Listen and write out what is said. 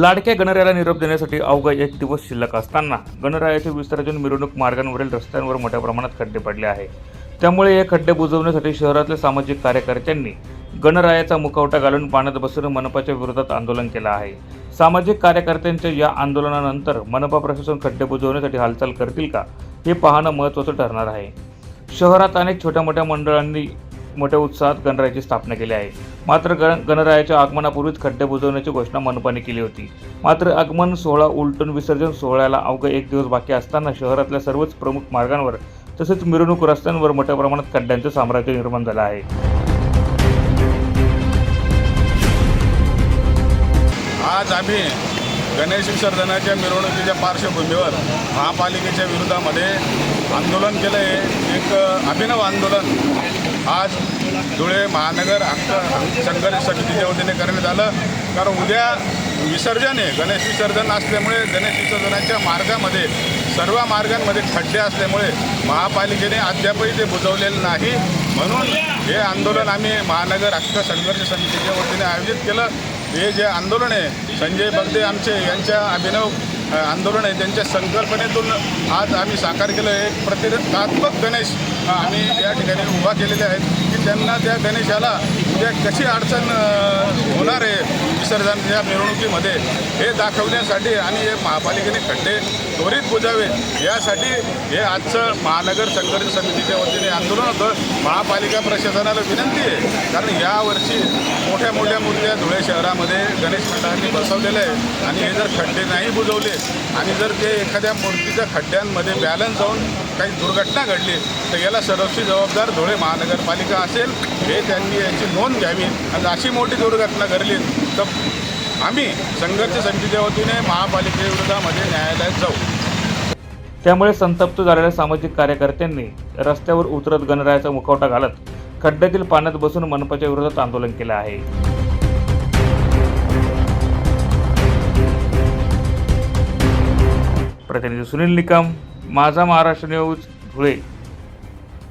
लाडक्या गणरायाला निरोप देण्यासाठी अवघा एक दिवस शिल्लक असताना गणरायाचे विसर्जन मिरवणूक मार्गांवरील रस्त्यांवर मोठ्या प्रमाणात खड्डे पडले आहे. त्यामुळे हे खड्डे बुजवण्यासाठी शहरातल्या सामाजिक कार्यकर्त्यांनी गणरायाचा मुखवटा घालून पाण्यात बसून मनपाच्या विरोधात आंदोलन केलं आहे. सामाजिक कार्यकर्त्यांच्या या आंदोलनानंतर मनपा प्रशासन खड्डे बुजवण्यासाठी हालचाल करतील का हे पाहणं महत्त्वाचं ठरणार आहे. शहरात अनेक छोट्या मोठ्या मंडळांनी मोठ्या उत्साहात गणरायाची स्थापना केली आहे. मात्र गण गणरायाच्या आगमनापूर्वीच खड्डे बुजवण्याची घोषणा मनपाने केली होती. मात्र आगमन सोहळा उलटून विसर्जन सोहळ्याला अवघा एक दिवस बाकी असताना शहरातल्या सर्वच प्रमुख मार्गांवर तसेच मिरवणूक रस्त्यांवर मोठ्या प्रमाणात खड्ड्यांचं साम्राज्य निर्माण झालं आहे. आज आम्ही गणेश विसर्जनाच्या मिरवणुकीच्या पार्श्वभूमीवर महापालिकेच्या विरोधामध्ये आंदोलन केलं आहे एक अभिनव आंदोलन. आज धुळे महानगर हक्क संघर्ष समितीच्या वतीने करण्यात आलं. कारण उद्या विसर्जन आहे. गणेश विसर्जन असल्यामुळे गणेश विसर्जनाच्या मार्गामध्ये सर्व मार्गांमध्ये खड्डे असल्यामुळे महापालिकेने अद्यापही ते बुजवलेलं नाही. म्हणून हे आंदोलन आम्ही महानगर हक्क संघर्ष समितीच्या वतीने आयोजित केलं. हे जे आंदोलन आहे संजय बगदे आमचे यांच्या अभिनव आंदोलन आहे. त्यांच्या संकल्पनेतून आज आम्ही साकार केलं आहे. एक प्रतिकात्मक गणेश आम्ही या ठिकाणी उभा केलेले आहेत. की त्यांना त्या गणेशाला उद्या कशी अडचण होणार आहे विसर्जन या मिरवणुकीमध्ये हे दाखवण्यासाठी आणि हे महापालिकेने खड्डे त्वरित बुजावे यासाठी हे आजचं महानगर संघर्ष समितीच्या वतीने आंदोलन होतं. महापालिका प्रशासनाला विनंती आहे. कारण यावर्षी मोठ्या मोठ्या मूर्त्या धुळे शहरामध्ये गणेश मंडळांनी बसवलेल्या आहे आणि हे जर खड्डे नाही बुजवले आणि जर ते एखाद्या मूर्तीच्या खड्ड्यांमध्ये बॅलन्स जाऊन काही दुर्घटना घडली तर याला सर्वस्वी जबाबदार धुळे महानगरपालिका असेल. हे त्यांनी याची नोंद घ्यावी. आणि अशी मोठी दुर्घटना घडली तर आम्ही संघर्ष समितीच्या वतीने महापालिकेविरोधामध्ये न्यायालयात जाऊ. त्यामुळे संतप्त झालेल्या सामाजिक कार्यकर्त्यांनी रस्त्यावर उतरत गणरायाचा मुखवटा घालत खड्ड्यातील पाण्यात बसून मनपाच्या विरोधात आंदोलन केलं आहे. प्रतिनिधी सुनील निकम माझा महाराष्ट्र न्यूज धुळे.